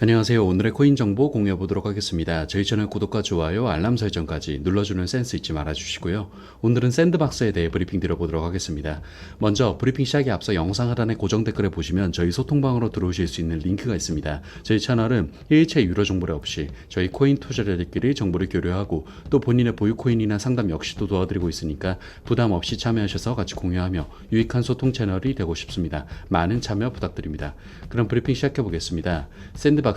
안녕하세요. 오늘의 코인 정보 공유해 보도록 하겠습니다. 저희 채널 구독과 좋아요, 알람 설정까지 눌러주는 센스 잊지 말아주시고요. 오늘은 샌드박스에 대해 브리핑 드려보도록 하겠습니다. 먼저 브리핑 시작에 앞서 영상 하단의 고정 댓글에 보시면 저희 소통방으로 들어오실 수 있는 링크가 있습니다. 저희 채널은 일체 유료 정보를 없이 저희 코인 투자자들끼리 정보를 교류하고 또 본인의 보유 코인이나 상담 역시도 도와드리고 있으니까 부담 없이 참여하셔서 같이 공유하며 유익한 소통 채널이 되고 싶습니다. 많은 참여 부탁드립니다. 그럼 브리핑 시작해 보겠습니다. 샌드박스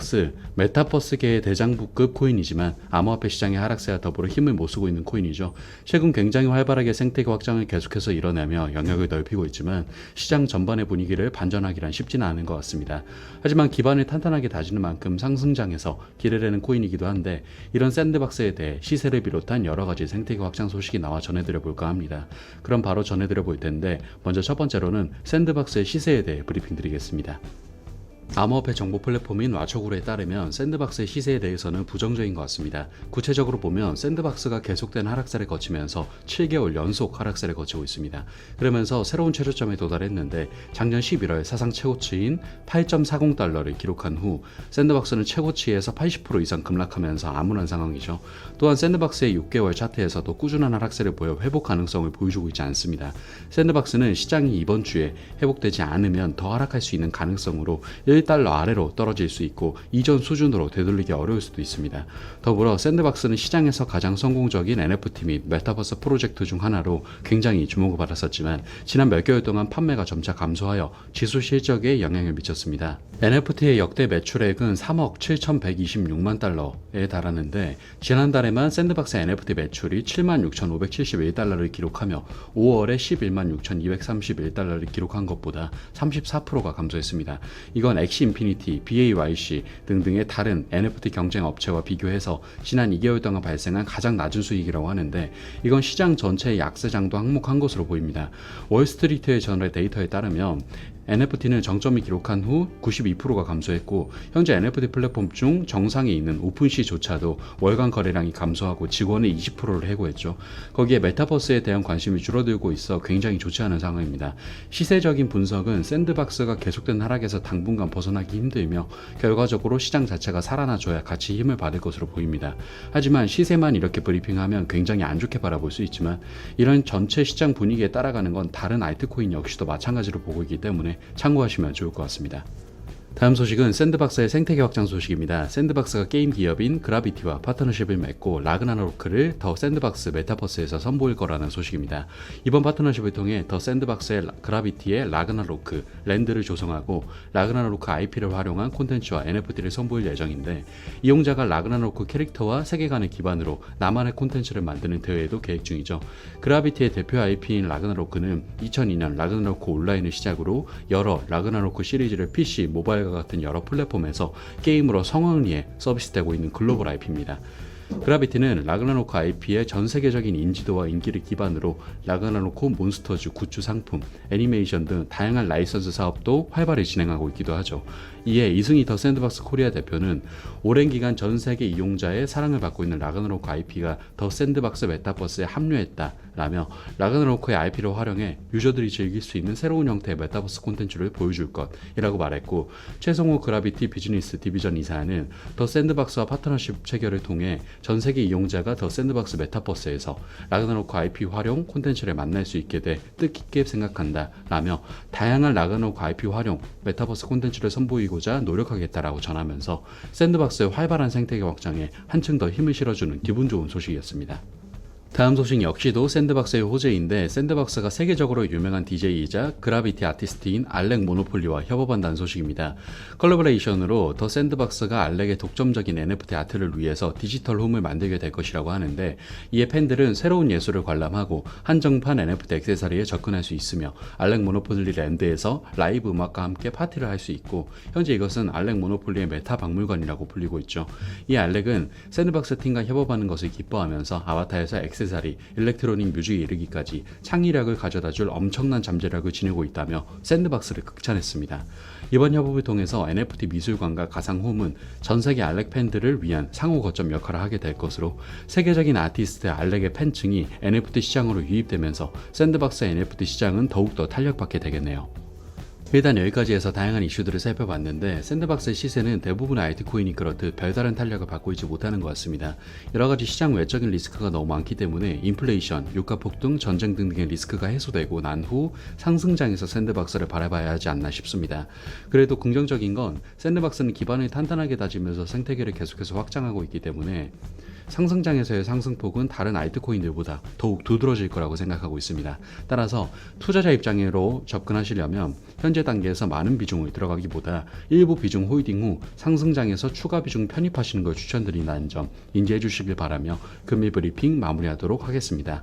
메타버스계의 대장부급 코인이지만 암호화폐 시장의 하락세와 더불어 힘을 못 쓰고 있는 코인이죠. 최근 굉장히 활발하게 생태계 확장을 계속해서 이뤄내며 영역을 넓히고 있지만 시장 전반의 분위기를 반전하기란 쉽지는 않은 것 같습니다. 하지만 기반을 탄탄하게 다지는 만큼 상승장에서 기대되는 코인이기도 한데 이런 샌드박스에 대해 시세를 비롯한 여러 가지 생태계 확장 소식이 나와 전해드려 볼까 합니다. 그럼 바로 전해드려 볼 텐데 먼저 첫 번째로는 샌드박스의 시세에 대해 브리핑 드리겠습니다. 암호화폐 정보 플랫폼인 와초구에 따르면 샌드박스의 시세에 대해서는 부정적인 것 같습니다. 구체적으로 보면 샌드박스가 계속된 하락세를 거치면서 7개월 연속 하락세를 거치고 있습니다. 그러면서 새로운 최저점에 도달했는데 작년 11월 사상 최고치인 8.40달러를 기록한 후 샌드박스는 최고치에서 80% 이상 급락하면서 암울한 상황이죠. 또한 샌드박스의 6개월 차트에서도 꾸준한 하락세를 보여 회복 가능성을 보여주고 있지 않습니다. 샌드박스는 시장이 이번 주에 회복되지 않으면 더 하락할 수 있는 가능성으로 1달러 아래로 떨어질 수 있고 이전 수준으로 되돌리기 어려울 수도 있습니다. 더불어 샌드박스는 시장에서 가장 성공적인 NFT 및 메타버스 프로젝트 중 하나로 굉장히 주목을 받았었지만 지난 몇 개월 동안 판매가 점차 감소하여 지수 실적에 영향을 미쳤습니다. NFT의 역대 매출액은 3억 7,126만 달러에 달하는데 지난달에만 샌드박스 NFT 매출이 7만 6,571달러를 기록하며 5월에 11만 6,231달러를 기록한 것보다 34%가 감소했습니다. 이건 엑시 인피니티, BAYC 등등의 다른 NFT 경쟁 업체와 비교해서 지난 2개월 동안 발생한 가장 낮은 수익이라고 하는데 이건 시장 전체의 약세장도 항목한 것으로 보입니다. 월스트리트의 전의 데이터에 따르면 NFT는 정점이 기록한 후 92%가 감소했고 현재 NFT 플랫폼 중 정상에 있는 오픈시조차도 월간 거래량이 감소하고 직원의 20%를 해고했죠. 거기에 메타버스에 대한 관심이 줄어들고 있어 굉장히 좋지 않은 상황입니다. 시세적인 분석은 샌드박스가 계속된 하락에서 당분간 벗어나기 힘들며 결과적으로 시장 자체가 살아나줘야 같이 힘을 받을 것으로 보입니다. 하지만 시세만 이렇게 브리핑하면 굉장히 안 좋게 바라볼 수 있지만 이런 전체 시장 분위기에 따라가는 건 다른 알트코인 역시도 마찬가지로 보고 있기 때문에 참고하시면 좋을 것 같습니다. 다음 소식은 샌드박스의 생태계 확장 소식입니다. 샌드박스가 게임 기업인 그라비티와 파트너십을 맺고 라그나로크를 더 샌드박스 메타버스에서 선보일 거라는 소식입니다. 이번 파트너십을 통해 더 샌드박스의 그라비티의 라그나로크 랜드를 조성하고 라그나로크 IP를 활용한 콘텐츠와 NFT를 선보일 예정인데 이용자가 라그나로크 캐릭터와 세계관을 기반으로 나만의 콘텐츠를 만드는 대회도 계획 중이죠. 그라비티의 대표 IP인 라그나로크는 2002년 라그나로크 온라인을 시작으로 여러 라그나로크 시리즈를 PC, 모바일 모바일과 같은 여러 플랫폼에서 게임으로 성황리에 서비스되고 있는 글로벌 IP입니다. 그라비티는 라그나로크 IP의 전 세계적인 인지도와 인기를 기반으로 라그나로크 몬스터즈 굿즈 상품, 애니메이션 등 다양한 라이선스 사업도 활발히 진행하고 있기도 하죠. 이에 이승희 더 샌드박스 코리아 대표는 오랜 기간 전 세계 이용자의 사랑을 받고 있는 라그나로크 IP가 더 샌드박스 메타버스에 합류했다라며 라그나로크의 IP를 활용해 유저들이 즐길 수 있는 새로운 형태의 메타버스 콘텐츠를 보여줄 것이라고 말했고 최성호 그라비티 비즈니스 디비전 이사는 더 샌드박스와 파트너십 체결을 통해 전 세계 이용자가 더 샌드박스 메타버스에서 라그나로크 IP 활용 콘텐츠를 만날 수 있게 돼 뜻깊게 생각한다 라며 다양한 라그나로크 IP 활용 메타버스 콘텐츠를 선보이고 자 노력하겠다라고 전하면서 샌드박스의 활발한 생태계 확장에 한층 더 힘을 실어주는 기분 좋은 소식이었습니다. 다음 소식 역시도 샌드박스의 호재인데 샌드박스가 세계적으로 유명한 DJ이자 그라비티 아티스트인 알렉 모노폴리와 협업한다는 소식입니다. 컬러버레이션으로 더 샌드박스가 알렉의 독점적인 NFT 아트를 위해서 디지털 홈을 만들게 될 것이라고 하는데 이에 팬들은 새로운 예술을 관람하고 한정판 NFT 액세서리에 접근할 수 있으며 알렉 모노폴리 랜드에서 라이브 음악과 함께 파티를 할 수 있고 현재 이것은 알렉 모노폴리의 메타 박물관이라고 불리고 있죠. 이 알렉은 샌드박스 팀과 협업하는 것을 기뻐하면서 아바타에서 액세 액세서리, 일렉트로닉 뮤직에 이르기까지 창의력을 가져다줄 엄청난 잠재력을 지니고 있다며 샌드박스를 극찬했습니다. 이번 협업을 통해서 NFT 미술관과 가상홈은 전 세계 알렉 팬들을 위한 상호 거점 역할을 하게 될 것으로 세계적인 아티스트 알렉의 팬층이 NFT 시장으로 유입되면서 샌드박스 NFT 시장은 더욱더 탄력받게 되겠네요. 일단 여기까지 해서 다양한 이슈들을 살펴봤는데 샌드박스의 시세는 대부분의 알트코인이 그렇듯 별다른 탄력을 받고 있지 못하는 것 같습니다. 여러 가지 시장 외적인 리스크가 너무 많기 때문에 인플레이션, 유가 폭등, 전쟁 등등의 리스크가 해소되고 난 후 상승장에서 샌드박스를 바라봐야 하지 않나 싶습니다. 그래도 긍정적인 건 샌드박스는 기반을 탄탄하게 다지면서 생태계를 계속해서 확장하고 있기 때문에 상승장에서의 상승폭은 다른 알트코인들보다 더욱 두드러질 거라고 생각하고 있습니다. 따라서 투자자 입장으로 접근하시려면 현재 단계에서 많은 비중을 들어가기보다 일부 비중 홀딩 후 상승장에서 추가 비중 편입하시는 걸 추천드린다는 점 인지해 주시길 바라며 금일 브리핑 마무리하도록 하겠습니다.